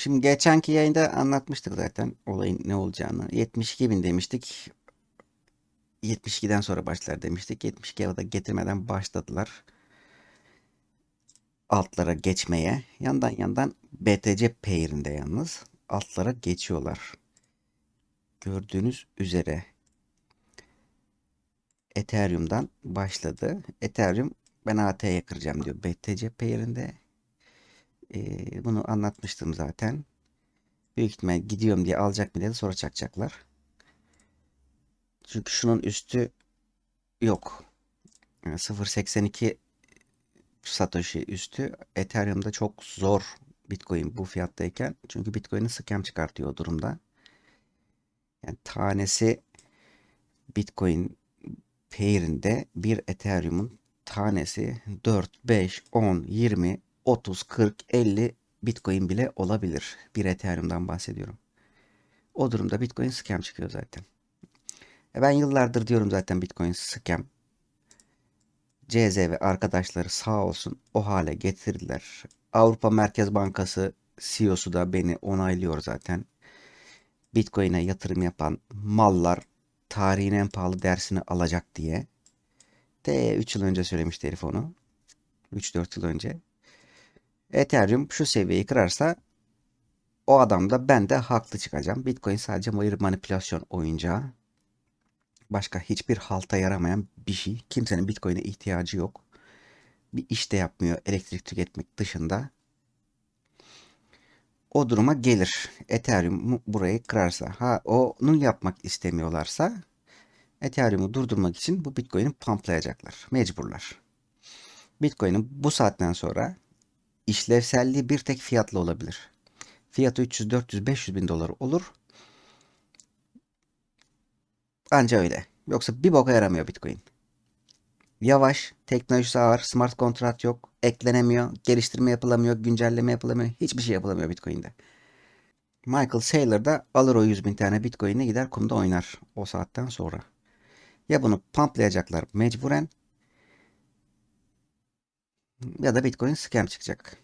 Şimdi geçenki yayında anlatmıştık zaten olayın ne olacağını. 72 bin demiştik. 72'den sonra başlar demiştik. 72'ye kadar getirmeden başladılar. Altlara geçmeye. Yandan yandan BTC pair'inde yalnız altlara geçiyorlar. Gördüğünüz üzere Ethereum'dan başladı. Ethereum ben AT'ye kıracağım diyor BTC pair'inde. Ee, bunu anlatmıştım zaten. Büyük ihtimal gidiyorum diye alacak mı dedi sonra çakacaklar. Çünkü şunun üstü yok. Yani 0.82 Satoshi üstü Ethereum'da çok zor Bitcoin bu fiyattayken. Çünkü Bitcoin'i scam çıkartıyor o durumda. Yani tanesi Bitcoin pair'inde bir Ethereum'un tanesi 4, 5, 10, 20, 30, 40, 50 Bitcoin bile olabilir. Bir Ethereum'dan bahsediyorum. O durumda Bitcoin scam çıkıyor zaten. E ben yıllardır diyorum zaten Bitcoin scam. CZ ve arkadaşları sağ olsun o hale getirdiler. Avrupa Merkez Bankası CEO'su da beni onaylıyor zaten. Bitcoin'e yatırım yapan mallar tarihin en pahalı dersini alacak diye. T 3 yıl önce söylemişti herif onu. 3-4 yıl önce. Ethereum şu seviyeyi kırarsa o adam da ben de haklı çıkacağım. Bitcoin sadece bir manipülasyon oyuncağı. Başka hiçbir halta yaramayan bir şey. Kimsenin Bitcoin'e ihtiyacı yok. Bir iş de yapmıyor elektrik tüketmek dışında. O duruma gelir. Ethereum burayı kırarsa. Ha onu yapmak istemiyorlarsa Ethereum'u durdurmak için bu Bitcoin'i pumplayacaklar. Mecburlar. Bitcoin'in bu saatten sonra işlevselliği bir tek fiyatla olabilir. Fiyatı 300, 400, 500 bin dolar olur. Anca öyle. Yoksa bir boka yaramıyor Bitcoin. Yavaş, teknolojisi ağır, smart kontrat yok, eklenemiyor, geliştirme yapılamıyor, güncelleme yapılamıyor, hiçbir şey yapılamıyor Bitcoin'de. Michael Saylor da alır o 100 bin tane Bitcoin'e gider kumda oynar o saatten sonra. Ya bunu pumplayacaklar mecburen ya da Bitcoin scam çıkacak.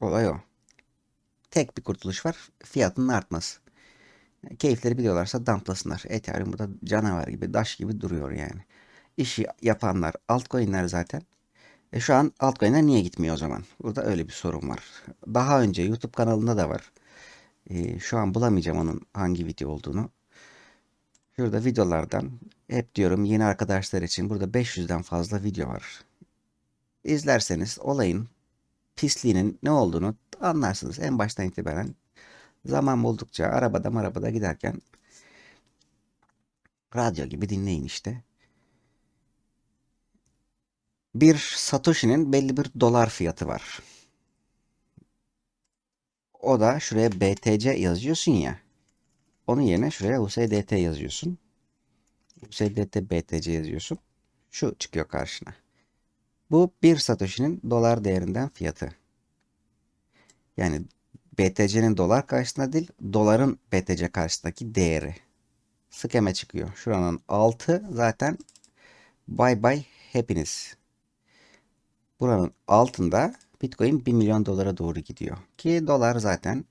Olay o. Tek bir kurtuluş var. Fiyatının artması. Keyifleri biliyorlarsa damplasınlar. Ethereum burada canavar gibi, daş gibi duruyor yani. İşi yapanlar altcoin'ler zaten. E şu an altcoin'ler niye gitmiyor o zaman? Burada öyle bir sorun var. Daha önce YouTube kanalında da var. E, şu an bulamayacağım onun hangi video olduğunu. Şurada videolardan hep diyorum yeni arkadaşlar için burada 500'den fazla video var. İzlerseniz olayın pisliğinin ne olduğunu anlarsınız. En baştan itibaren zaman buldukça arabada marabada giderken radyo gibi dinleyin işte. Bir Satoshi'nin belli bir dolar fiyatı var. O da şuraya BTC yazıyorsun ya. Onun yerine şuraya USDT yazıyorsun. USDT BTC yazıyorsun. Şu çıkıyor karşına. Bu bir Satoshi'nin dolar değerinden fiyatı. Yani BTC'nin dolar karşısında değil, doların BTC karşısındaki değeri. Skeme çıkıyor. Şuranın altı zaten bye bye hepiniz. Buranın altında Bitcoin 1 milyon dolara doğru gidiyor. Ki dolar zaten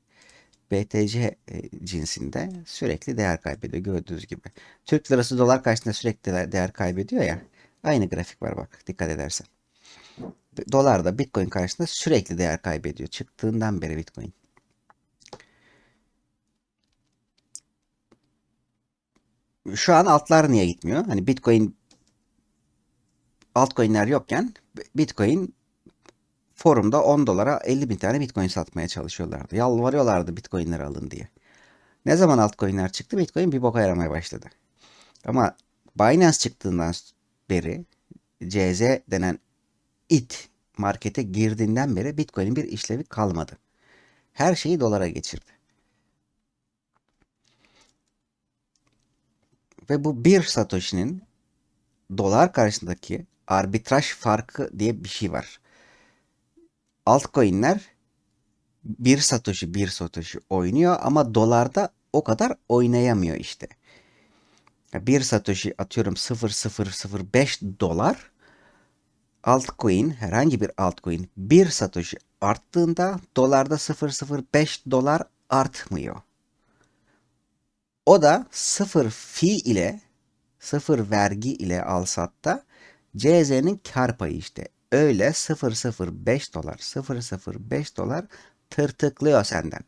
BTC e, cinsinde sürekli değer kaybediyor gördüğünüz gibi. Türk lirası dolar karşısında sürekli değer kaybediyor ya. Aynı grafik var bak dikkat edersen. Dolar da Bitcoin karşısında sürekli değer kaybediyor. Çıktığından beri Bitcoin. Şu an altlar niye gitmiyor? Hani Bitcoin altcoin'ler yokken Bitcoin forumda 10 dolara 50 bin tane Bitcoin satmaya çalışıyorlardı. Yalvarıyorlardı Bitcoin'leri alın diye. Ne zaman altcoin'ler çıktı Bitcoin bir boka yaramaya başladı. Ama Binance çıktığından beri CZ denen it markete girdiğinden beri Bitcoin'in bir işlevi kalmadı. Her şeyi dolara geçirdi. Ve bu bir Satoshi'nin dolar karşısındaki arbitraj farkı diye bir şey var. Altcoin'ler bir Satoshi bir Satoshi oynuyor ama dolarda o kadar oynayamıyor işte. Bir Satoshi atıyorum 0.005 dolar altcoin herhangi bir altcoin bir Satoshi arttığında dolarda 0.05 dolar artmıyor. O da sıfır fi ile sıfır vergi ile alsatta CZ'nin kar payı işte. Öyle 0.05 dolar 0.05 dolar tırtıklıyor senden.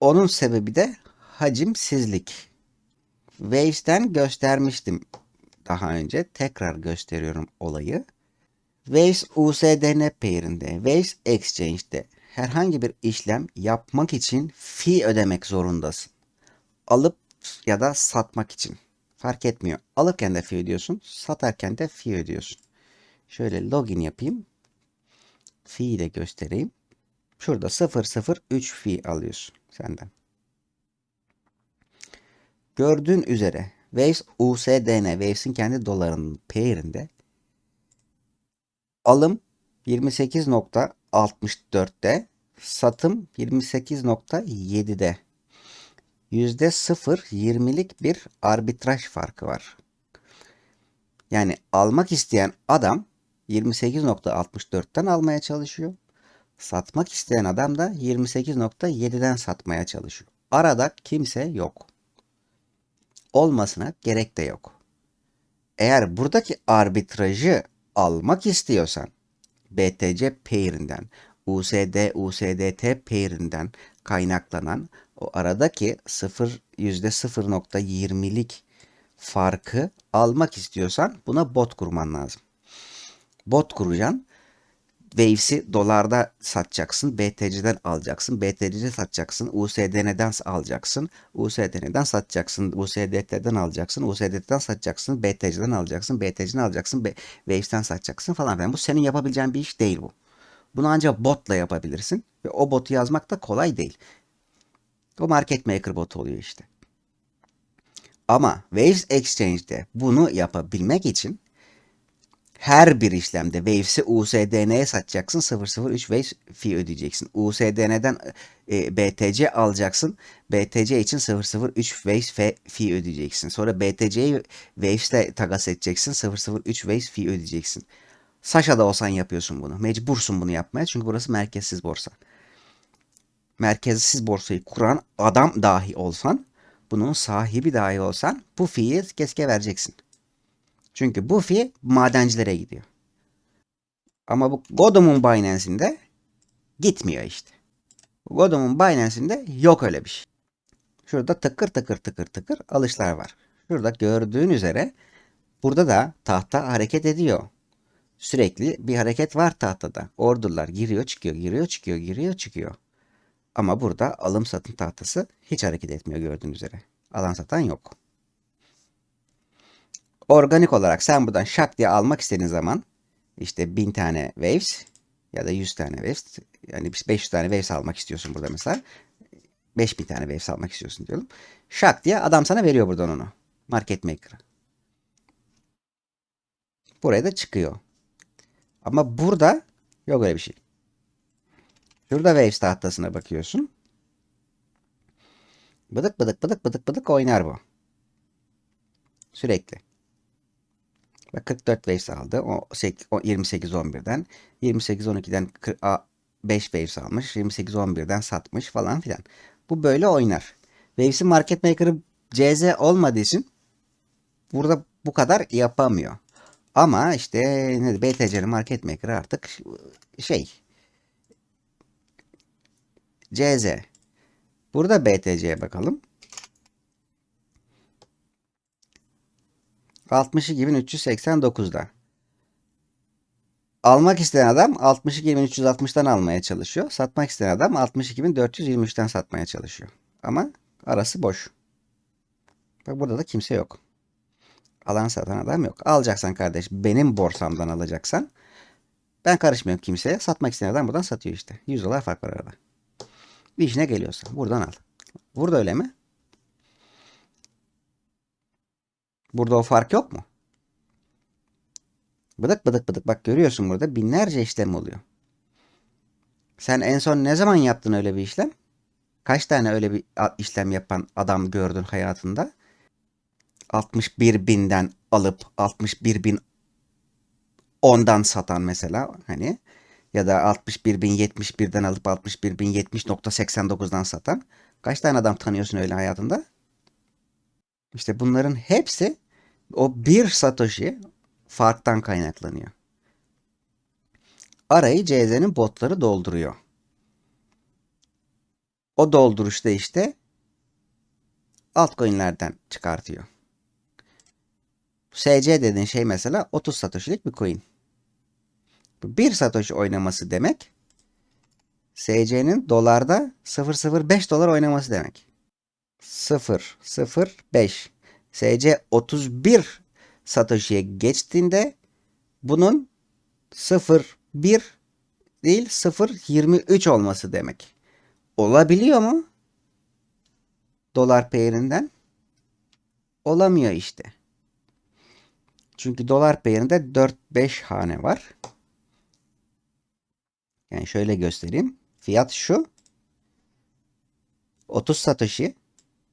Onun sebebi de hacimsizlik. Waves'ten göstermiştim daha önce. Tekrar gösteriyorum olayı. Waves USDN pair'inde, Waves Exchange'de herhangi bir işlem yapmak için fee ödemek zorundasın. Alıp ya da satmak için. Fark etmiyor. Alırken de fee ödüyorsun, satarken de fee ödüyorsun. Şöyle login yapayım. Fee'yi de göstereyim. Şurada 003 fee alıyorsun senden. Gördüğün üzere Waves USDN, Waves'in kendi dolarının pair'inde alım 28.64'te, satım 28.7'de. %0.20'lik bir arbitraj farkı var. Yani almak isteyen adam 28.64'ten almaya çalışıyor. Satmak isteyen adam da 28.7'den satmaya çalışıyor. Arada kimse yok. Olmasına gerek de yok. Eğer buradaki arbitrajı almak istiyorsan BTC pair'inden, USD, USDT pair'inden kaynaklanan o aradaki 0 %0.20'lik farkı almak istiyorsan buna bot kurman lazım. Bot kuracaksın. Waves'i dolarda satacaksın. BTC'den alacaksın. BTC'de satacaksın. USDN'den alacaksın. USDN'den satacaksın. USDT'den alacaksın. USDT'den satacaksın. BTC'den alacaksın. BTC'den alacaksın. Waves'ten satacaksın falan filan. Bu senin yapabileceğin bir iş değil bu. Bunu ancak botla yapabilirsin. Ve o botu yazmak da kolay değil. O market maker botu oluyor işte. Ama Waves Exchange'de bunu yapabilmek için her bir işlemde Waves'i USDN'ye satacaksın 003 Waves fee ödeyeceksin. USDN'den e, BTC alacaksın. BTC için 003 Waves fee ödeyeceksin. Sonra BTC'yi Waves'le takas edeceksin. 003 Waves fee ödeyeceksin. Sasha'da olsan yapıyorsun bunu. Mecbursun bunu yapmaya çünkü burası merkezsiz borsa. Merkezsiz borsayı kuran adam dahi olsan, bunun sahibi dahi olsan bu fee'yi keske vereceksin. Çünkü bu fee madencilere gidiyor. Ama bu Godom'un Binance'inde gitmiyor işte. Godom'un Binance'inde yok öyle bir şey. Şurada tıkır tıkır tıkır tıkır alışlar var. Şurada gördüğün üzere burada da tahta hareket ediyor. Sürekli bir hareket var tahtada. Ordular giriyor çıkıyor giriyor çıkıyor giriyor çıkıyor. Ama burada alım satım tahtası hiç hareket etmiyor gördüğünüz üzere. Alan satan yok. Organik olarak sen buradan şak diye almak istediğin zaman işte 1000 tane waves ya da 100 tane waves yani 500 tane waves almak istiyorsun burada mesela. 5000 tane waves almak istiyorsun diyelim. Şak diye adam sana veriyor buradan onu. Market maker'a. Buraya da çıkıyor. Ama burada yok öyle bir şey. Şurada waves tahtasına bakıyorsun. Bıdık bıdık bıdık bıdık bıdık oynar bu. Sürekli. Ve 44 waves aldı. O 28 11'den 28 12'den 5 waves almış. 28 11'den satmış falan filan. Bu böyle oynar. Waves'in market maker'ı CZ olmadığı için burada bu kadar yapamıyor. Ama işte ne BTC'nin market maker'ı artık şey CZ. Burada BTC'ye bakalım. 62.389'da. Almak isteyen adam 62.360'dan almaya çalışıyor. Satmak isteyen adam 62.423'ten satmaya çalışıyor. Ama arası boş. Bak burada da kimse yok. Alan satan adam yok. Alacaksan kardeş benim borsamdan alacaksan ben karışmıyorum kimseye. Satmak isteyen adam buradan satıyor işte. 100 dolar fark var arada. Bir işine geliyorsa buradan al. Burada öyle mi? Burada o fark yok mu? Bıdık bıdık bıdık bak görüyorsun burada binlerce işlem oluyor. Sen en son ne zaman yaptın öyle bir işlem? Kaç tane öyle bir işlem yapan adam gördün hayatında? 61 binden alıp 61 bin 10'dan satan mesela hani ya da 61.071'den alıp 61.070.89'dan satan kaç tane adam tanıyorsun öyle hayatında? İşte bunların hepsi o bir satoshi farktan kaynaklanıyor. Arayı CZ'nin botları dolduruyor. O dolduruşta işte altcoin'lerden çıkartıyor. SC dediğin şey mesela 30 satoshi'lik bir coin. 1 satoshi oynaması demek SC'nin dolarda 0.05 dolar oynaması demek. 0.05 SC 31 satoshi'ye geçtiğinde bunun 0.1 değil 0.23 olması demek. Olabiliyor mu? Dolar peynirinden olamıyor işte. Çünkü dolar peynirinde 4-5 hane var. Yani şöyle göstereyim. Fiyat şu. 30 satoshi.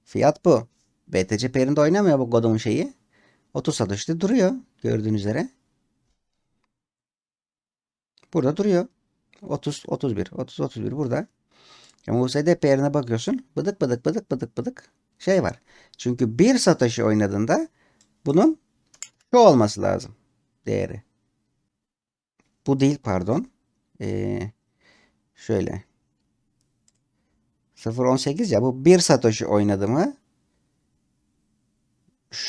Fiyat bu. BTC peynirinde oynamıyor bu Godom'un şeyi. 30 satoshi'de duruyor. Gördüğünüz üzere. Burada duruyor. 30, 31, 30, 31 burada. Ama USD peynirine bakıyorsun. Bıdık bıdık bıdık bıdık bıdık şey var. Çünkü bir satoshi oynadığında bunun şu olması lazım. Değeri. Bu değil pardon. Ee, şöyle. 0.18 ya bu 1 satoshi oynadı mı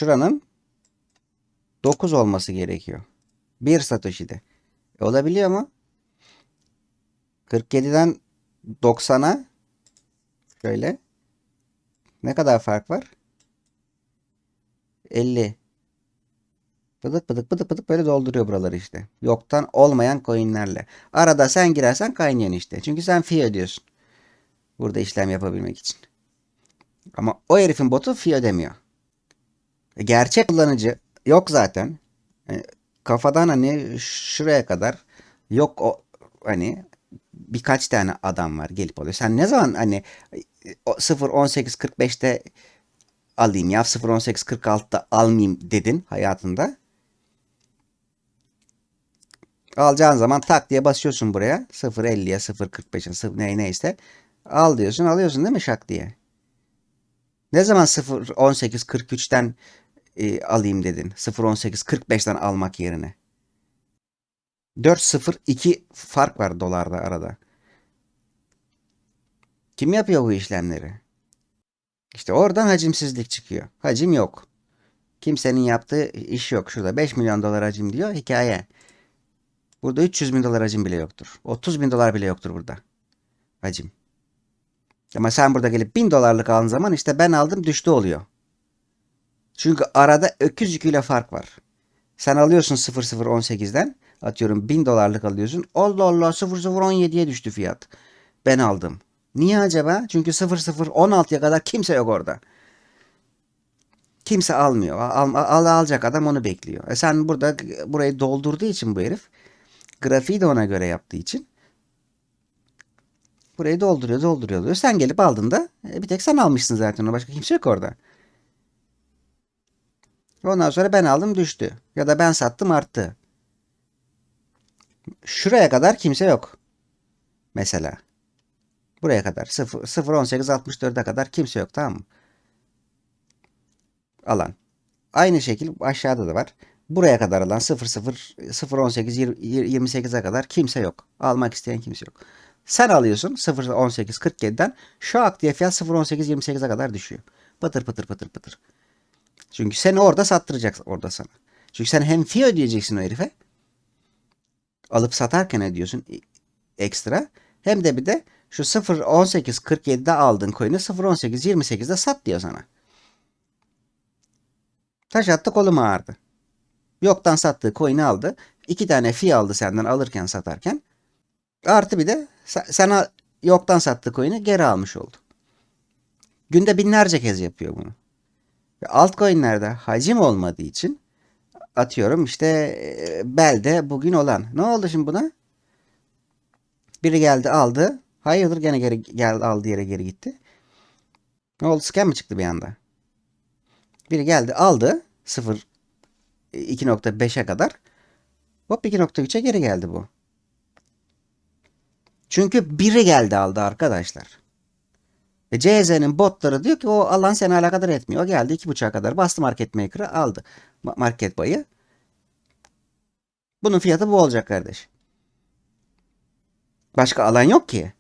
şuranın 9 olması gerekiyor. 1 satoshi'de. E, olabiliyor mu? 47'den 90'a şöyle ne kadar fark var? 50. Bıdık bıdık bıdık bıdık böyle dolduruyor buraları işte. Yoktan olmayan coinlerle. Arada sen girersen kaynıyorsun işte. Çünkü sen fee ödüyorsun. Burada işlem yapabilmek için. Ama o herifin botu fee ödemiyor. E, gerçek kullanıcı yok zaten. Yani kafadan hani şuraya kadar yok o hani birkaç tane adam var gelip oluyor. Sen ne zaman hani 0 18 45'te alayım ya 0 18 46'da almayayım dedin hayatında. Alacağın zaman tak diye basıyorsun buraya. 0.50'ye 0.45'e 0 ne neyse. Al diyorsun alıyorsun değil mi şak diye. Ne zaman 0.18 43'ten e, alayım dedin. 0.18 45'ten almak yerine. 4.02 fark var dolarda arada. Kim yapıyor bu işlemleri? İşte oradan hacimsizlik çıkıyor. Hacim yok. Kimsenin yaptığı iş yok. Şurada 5 milyon dolar hacim diyor. Hikaye. Burada 300 bin dolar hacim bile yoktur. 30 bin dolar bile yoktur burada. Hacim. Ama sen burada gelip 1000 dolarlık aldığın zaman işte ben aldım düştü oluyor. Çünkü arada öküz yüküyle fark var. Sen alıyorsun 0018'den atıyorum 1000 dolarlık alıyorsun. Allah Allah 0017'ye düştü fiyat. Ben aldım. Niye acaba? Çünkü 0016'ya kadar kimse yok orada. Kimse almıyor. Al, al, alacak adam onu bekliyor. E sen burada burayı doldurduğu için bu herif grafiği de ona göre yaptığı için burayı dolduruyor dolduruyor diyor. Sen gelip aldığında e, bir tek sen almışsın zaten. Başka kimse yok orada. Ondan sonra ben aldım düştü. Ya da ben sattım arttı. Şuraya kadar kimse yok. Mesela. Buraya kadar 0 0 18 64'e kadar kimse yok tamam mı? Alan. Aynı şekil aşağıda da var. Buraya kadar alan 0 0 0 18 28'e kadar kimse yok. Almak isteyen kimse yok. Sen alıyorsun 0 18 47'den şak diye fiyat 0 18 28'e kadar düşüyor. Pıtır pıtır pıtır pıtır. Çünkü seni orada sattıracak orada sana. Çünkü sen hem fee ödeyeceksin o herife. Alıp satarken ödüyorsun ekstra. Hem de bir de şu 0.18.47'de aldığın coin'i 0.18.28'de sat diyor sana. Taş attı kolum ağrıdı. Yoktan sattığı coin'i aldı. İki tane fee aldı senden alırken satarken. Artı bir de sana yoktan sattığı coin'i geri almış oldu. Günde binlerce kez yapıyor bunu. Ve altcoin'lerde hacim olmadığı için atıyorum işte Belde bugün olan. Ne oldu şimdi buna? Biri geldi aldı. Hayırdır gene geri geldi aldı yere geri gitti. Ne oldu scam mi çıktı bir anda? Biri geldi aldı 0 2.5'e kadar. Hop 2.3'e geri geldi bu. Çünkü biri geldi aldı arkadaşlar. Ve CZ'nin botları diyor ki o alan seni alakadar etmiyor. O geldi 2.5'a kadar bastı market maker'ı aldı. Ma- Market payı. Bunun fiyatı bu olacak kardeş. Başka alan yok ki.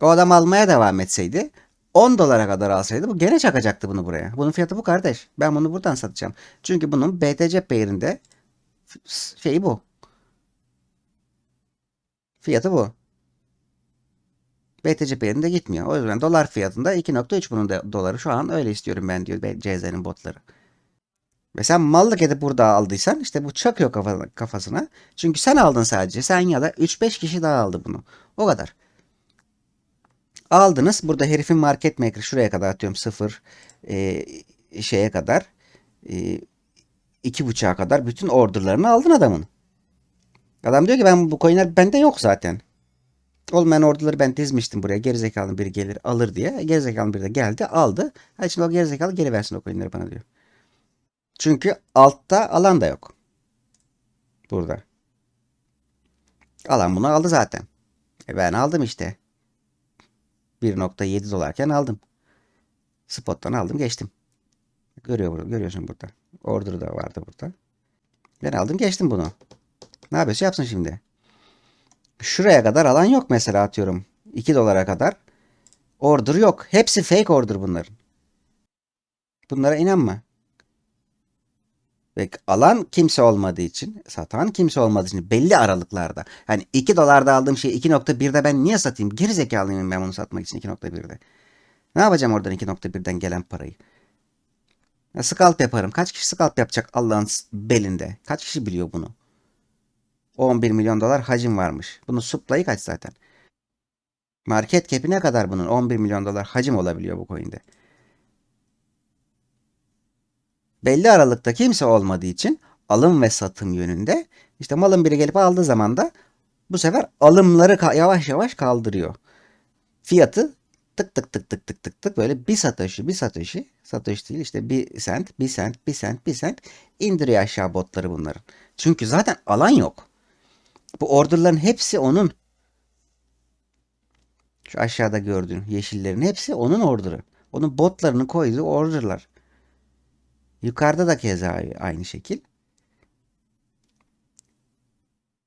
O adam almaya devam etseydi 10 dolara kadar alsaydı bu gene çakacaktı bunu buraya. Bunun fiyatı bu kardeş. Ben bunu buradan satacağım. Çünkü bunun BTC pair'inde f- şeyi bu. Fiyatı bu. BTC pair'inde gitmiyor. O yüzden dolar fiyatında 2.3 bunun da doları şu an öyle istiyorum ben diyor CZ'nin botları. Ve sen mallık edip burada aldıysan işte bu çakıyor kafa- kafasına. Çünkü sen aldın sadece. Sen ya da 3-5 kişi daha aldı bunu. O kadar. Aldınız. Burada herifin market maker şuraya kadar atıyorum. Sıfır e, şeye kadar. E, iki buçuğa kadar bütün orderlarını aldın adamın. Adam diyor ki ben bu coinler bende yok zaten. Olmayan orderları ben dizmiştim buraya. Gerizekalı biri gelir alır diye. Gerizekalı biri de geldi aldı. Ha şimdi o gerizekalı geri versin o coinleri bana diyor. Çünkü altta alan da yok. Burada. Alan bunu aldı zaten. E ben aldım işte. 1.7 dolarken aldım. Spot'tan aldım geçtim. Görüyor burada, görüyorsun burada. Order da vardı burada. Ben aldım geçtim bunu. Ne yapıyorsa yapsın şimdi. Şuraya kadar alan yok mesela atıyorum. 2 dolara kadar. Order yok. Hepsi fake order bunların. Bunlara inanma. Ve alan kimse olmadığı için, satan kimse olmadığı için belli aralıklarda. Yani 2 dolarda aldığım şeyi 2.1'de ben niye satayım? Geri zekalıyım ben bunu satmak için 2.1'de. Ne yapacağım oradan 2.1'den gelen parayı? Ya scalp yaparım. Kaç kişi scalp yapacak Allah'ın belinde? Kaç kişi biliyor bunu? 11 milyon dolar hacim varmış. Bunun supply'ı kaç zaten? Market cap'i ne kadar bunun? 11 milyon dolar hacim olabiliyor bu coin'de. belli aralıkta kimse olmadığı için alım ve satım yönünde işte malın biri gelip aldığı zaman da bu sefer alımları yavaş yavaş kaldırıyor. Fiyatı tık tık tık tık tık tık tık böyle bir satoshi bir satoshi satoshi değil işte bir sent bir sent bir sent bir sent indiriyor aşağı botları bunların. Çünkü zaten alan yok. Bu orderların hepsi onun. Şu aşağıda gördüğün yeşillerin hepsi onun orderı. Onun botlarını koyduğu orderlar. Yukarıda da keza aynı şekil.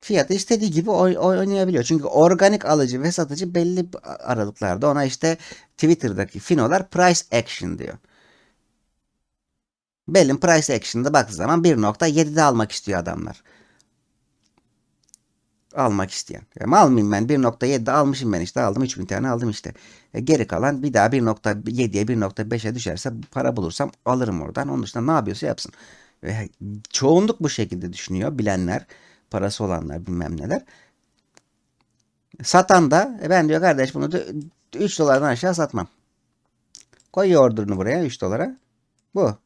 Fiyatı istediği gibi oy- oy- oynayabiliyor. Çünkü organik alıcı ve satıcı belli aralıklarda ona işte Twitter'daki finolar price action diyor. Bell'in price action'da baktığı zaman 1.7'de almak istiyor adamlar. Almak isteyen. Ya mal mıyım ben? 1.7'de almışım ben işte. Aldım 3000 tane aldım işte. E, geri kalan bir daha 1.7'ye 1.5'e düşerse para bulursam alırım oradan. Onun dışında ne yapıyorsa yapsın. Ve çoğunluk bu şekilde düşünüyor. Bilenler, parası olanlar bilmem neler. Satan da e, ben diyor kardeş bunu da 3 dolardan aşağı satmam. Koyuyor order'ını buraya 3 dolara. Bu.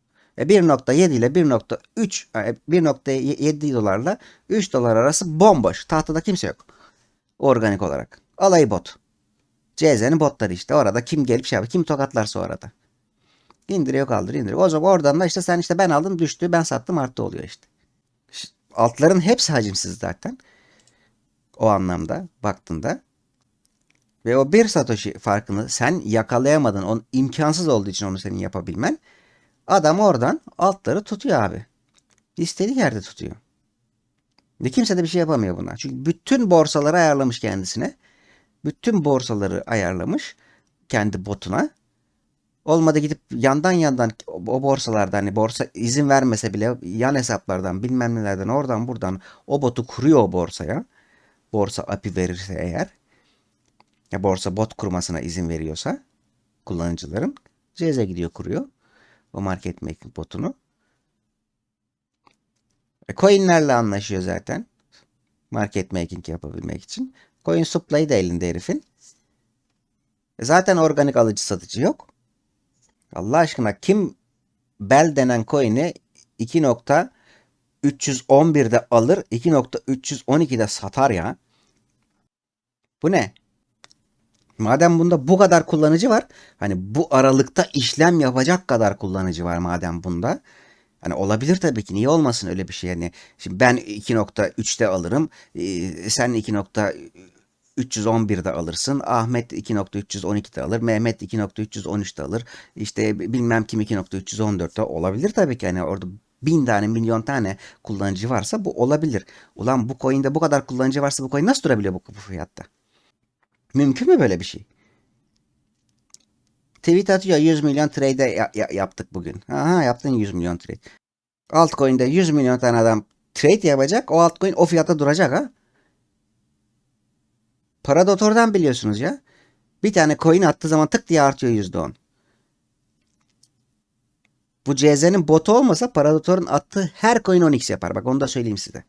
E 1.7 ile 1.3 e, 1.7 dolarla 3 dolar arası bomboş. Tahtada kimse yok. Organik olarak. Alayı bot. CZ'nin botları işte. Orada kim gelip şey yapar. Kim tokatlarsa o arada. İndiriyor kaldır indiriyor. O zaman oradan da işte sen işte ben aldım düştü ben sattım arttı oluyor işte. Altların hepsi hacimsiz zaten. O anlamda baktığında. Ve o bir satoshi farkını sen yakalayamadın. Onun imkansız olduğu için onu senin yapabilmen. Adam oradan altları tutuyor abi. İstediği yerde tutuyor. Ve kimse de bir şey yapamıyor buna. Çünkü bütün borsaları ayarlamış kendisine. Bütün borsaları ayarlamış kendi botuna. Olmadı gidip yandan yandan o borsalardan hani borsa izin vermese bile yan hesaplardan bilmem nelerden oradan buradan o botu kuruyor o borsaya. Borsa API verirse eğer ya borsa bot kurmasına izin veriyorsa kullanıcıların CZ gidiyor kuruyor o market making botunu. E, coinlerle anlaşıyor zaten. Market making yapabilmek için. Coin supply da elinde herifin. E, zaten organik alıcı satıcı yok. Allah aşkına kim Bell denen coin'i 2.311'de alır 2.312'de satar ya. Bu ne? Madem bunda bu kadar kullanıcı var, hani bu aralıkta işlem yapacak kadar kullanıcı var madem bunda. Hani olabilir tabii ki. Niye olmasın öyle bir şey? Yani şimdi ben 2.3'te alırım. e, sen 2.311'de alırsın. Ahmet 2.312'de alır. Mehmet 2.313'te alır. İşte bilmem kim 2.314'te olabilir tabii ki. Hani orada bin tane milyon tane kullanıcı varsa bu olabilir. Ulan bu coin'de bu kadar kullanıcı varsa bu coin nasıl durabiliyor bu, bu fiyatta? Mümkün mü böyle bir şey? Tweet atıyor 100 milyon trade ya- ya- yaptık bugün. Aha yaptın 100 milyon trade. Altcoin'de 100 milyon tane adam trade yapacak. O altcoin o fiyata duracak ha. Paradotor'dan biliyorsunuz ya. Bir tane coin attığı zaman tık diye artıyor %10. Bu CZ'nin botu olmasa Paradotor'un attığı her coin 10x yapar. Bak onu da söyleyeyim size.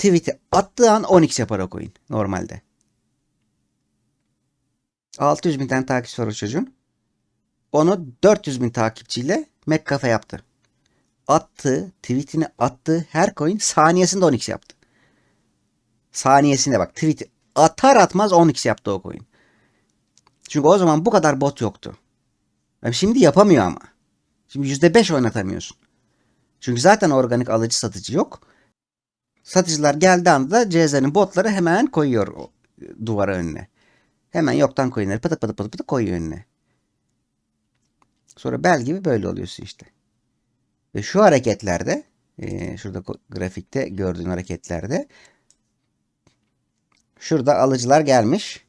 Tweet'i attığı an 10x yapar o coin normalde. 600 bin tane takipçisi var o çocuğun. Onu 400 bin takipçiyle McCafe yaptı. Attığı, tweetini attığı her coin saniyesinde 10x yaptı. Saniyesinde bak tweet atar atmaz 10x yaptı o coin. Çünkü o zaman bu kadar bot yoktu. Yani şimdi yapamıyor ama. Şimdi %5 oynatamıyorsun. Çünkü zaten organik alıcı satıcı yok. Satıcılar geldiği anda CZ'nin botları hemen koyuyor o duvara önüne. Hemen yoktan coinleri pıtık pıtık pıtık pıtık koyuyor önüne. Sonra bel gibi böyle oluyorsun işte. Ve şu hareketlerde e, şurada grafikte gördüğün hareketlerde şurada alıcılar gelmiş.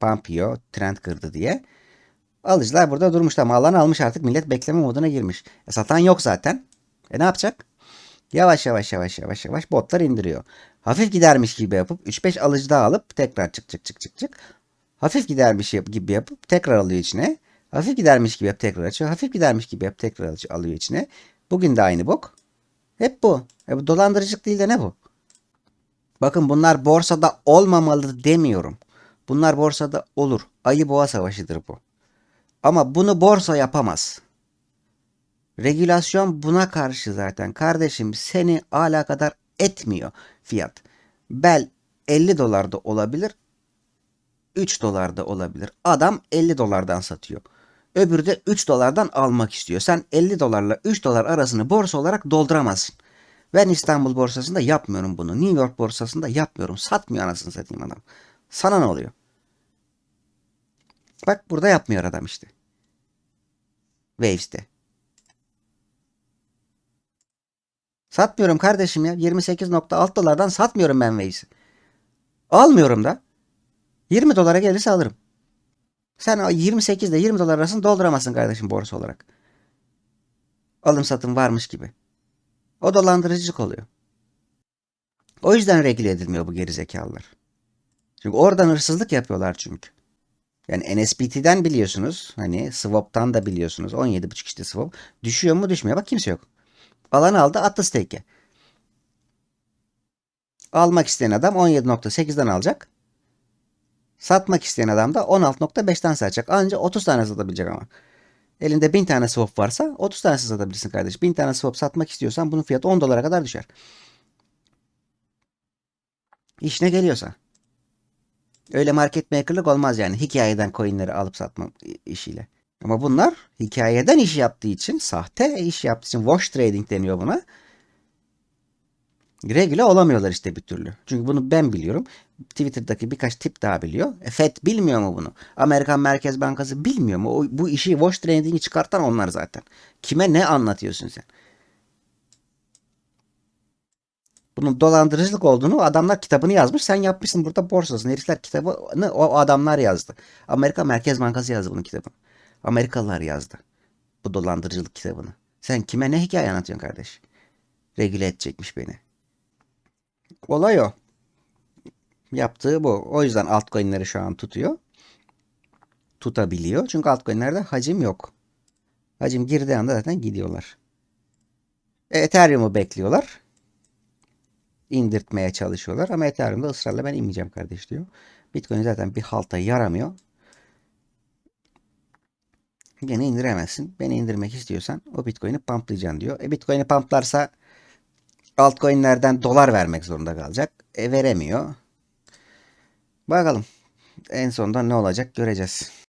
Pampio trend kırdı diye. Alıcılar burada durmuş ama alan almış artık millet bekleme moduna girmiş. E, satan yok zaten. E ne yapacak? Yavaş yavaş yavaş yavaş yavaş botlar indiriyor. Hafif gidermiş gibi yapıp 3-5 alıcı daha alıp tekrar çık çık çık çık çık. Hafif gidermiş gibi yapıp tekrar alıyor içine. Hafif gidermiş gibi yap tekrar açıyor. Hafif gidermiş gibi yap tekrar alıyor içine. Bugün de aynı bok. Hep bu. E bu dolandırıcılık değil de ne bu? Bakın bunlar borsada olmamalı demiyorum. Bunlar borsada olur. Ayı boğa savaşıdır bu. Ama bunu borsa yapamaz. Regülasyon buna karşı zaten. Kardeşim seni alakadar etmiyor fiyat. Bel 50 dolarda olabilir. 3 dolarda olabilir. Adam 50 dolardan satıyor. Öbürü de 3 dolardan almak istiyor. Sen 50 dolarla 3 dolar arasını borsa olarak dolduramazsın. Ben İstanbul borsasında yapmıyorum bunu. New York borsasında yapmıyorum. Satmıyor anasını satayım adam. Sana ne oluyor? Bak burada yapmıyor adam işte. Waves'te. Satmıyorum kardeşim ya. 28.6 dolardan satmıyorum ben Waves'i. Almıyorum da. 20 dolara gelirse alırım. Sen o 28 ile 20 dolar arasını dolduramazsın kardeşim borsa olarak. Alım satım varmış gibi. O dolandırıcılık oluyor. O yüzden regüle edilmiyor bu gerizekalılar. Çünkü oradan hırsızlık yapıyorlar çünkü. Yani NSBT'den biliyorsunuz. Hani swap'tan da biliyorsunuz. 17.5 işte swap. Düşüyor mu düşmüyor. Bak kimse yok. Alan aldı attı stake'e. Almak isteyen adam 17.8'den alacak. Satmak isteyen adam da 16.5'ten satacak. Anca 30 tane satabilecek ama. Elinde 1000 tane swap varsa 30 tanesi satabilirsin kardeş. 1000 tane swap satmak istiyorsan bunun fiyatı 10 dolara kadar düşer. İşine geliyorsa. Öyle market maker'lık olmaz yani. Hikayeden coinleri alıp satma işiyle. Ama bunlar hikayeden iş yaptığı için, sahte iş yaptığı için wash trading deniyor buna. Regüle olamıyorlar işte bir türlü. Çünkü bunu ben biliyorum. Twitter'daki birkaç tip daha biliyor. E, FED bilmiyor mu bunu? Amerikan Merkez Bankası bilmiyor mu? O, bu işi wash trading'i çıkartan onlar zaten. Kime ne anlatıyorsun sen? Bunun dolandırıcılık olduğunu adamlar kitabını yazmış. Sen yapmışsın burada borsasın. Herifler kitabını o adamlar yazdı. Amerika Merkez Bankası yazdı bunun kitabını. Amerikalılar yazdı. Bu dolandırıcılık kitabını. Sen kime ne hikaye anlatıyorsun kardeş? Regüle edecekmiş beni. Olay o. Yaptığı bu. O yüzden altcoin'leri şu an tutuyor. Tutabiliyor. Çünkü altcoin'lerde hacim yok. Hacim girdiği anda zaten gidiyorlar. E, Ethereum'u bekliyorlar. İndirtmeye çalışıyorlar. Ama Ethereum'da ısrarla ben inmeyeceğim kardeş diyor. Bitcoin zaten bir halta yaramıyor. Gene indiremezsin. Beni indirmek istiyorsan o Bitcoin'i pumplayacaksın diyor. E Bitcoin'i pumplarsa altcoin'lerden dolar vermek zorunda kalacak. E veremiyor. Bakalım. En sonunda ne olacak göreceğiz.